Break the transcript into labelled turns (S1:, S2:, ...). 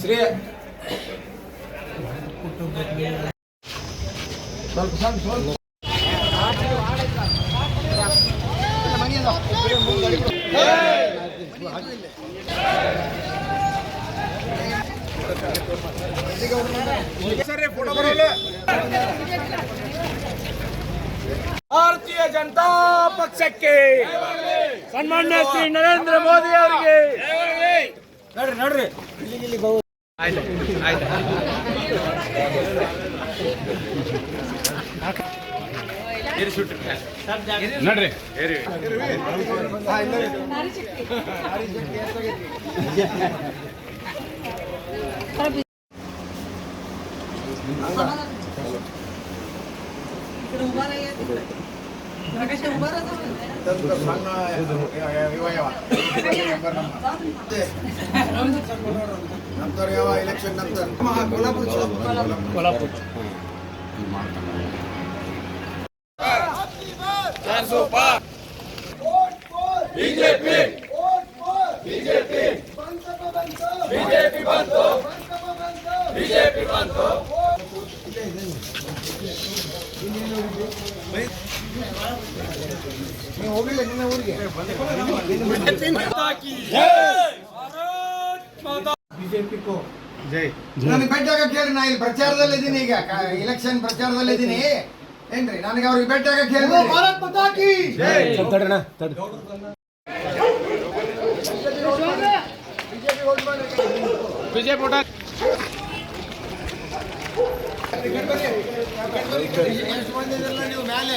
S1: Shri sir photo ಸ್ವಲ್ಪ
S2: ಭಾರತೀಯ ಜನತಾ ಪಕ್ಷಕ್ಕೆ ಸನ್ಮಾನ್ಯ ಶ್ರೀ ನರೇಂದ್ರ ಮೋದಿ ಅವರಿಗೆ.
S1: ನೋಡ್ರಿ ನೋಡ್ರಿ.
S3: ನಡ್ರಿ.
S1: उभा नाही आहे तिकडे मगाशी उभा राहतो म्हणते. बीजेपी यावा इलेक्शन नंतर बीजेपी
S2: कोल्हापूर
S1: ನೀವು ಹೋಗಿಲ್ಲ ನಿನ್ನೆ ಊರಿಗೆ ಬಿಜೆಪಿಗೂ
S3: ಜೈ
S1: ನನಗೆ ಭೇಟಿಯಾಗ ಕೇಳಿ ನಾ ಇಲ್ಲಿ ಪ್ರಚಾರದಲ್ಲಿ ಇದ್ದೀನಿ ಈಗ. ಇಲೆಕ್ಷನ್ ಪ್ರಚಾರದಲ್ಲಿದ್ದೀನಿ ಏನ್ರಿ? ನನಗೆ ಅವ್ರಿಗೆ ಭೇಟಿಯಾಗ ಕೇಳಿ ಭಾರತ್
S3: ಬಿಜೆಪಿ ಊಟ
S1: ನೀವು ಮೇಲೆ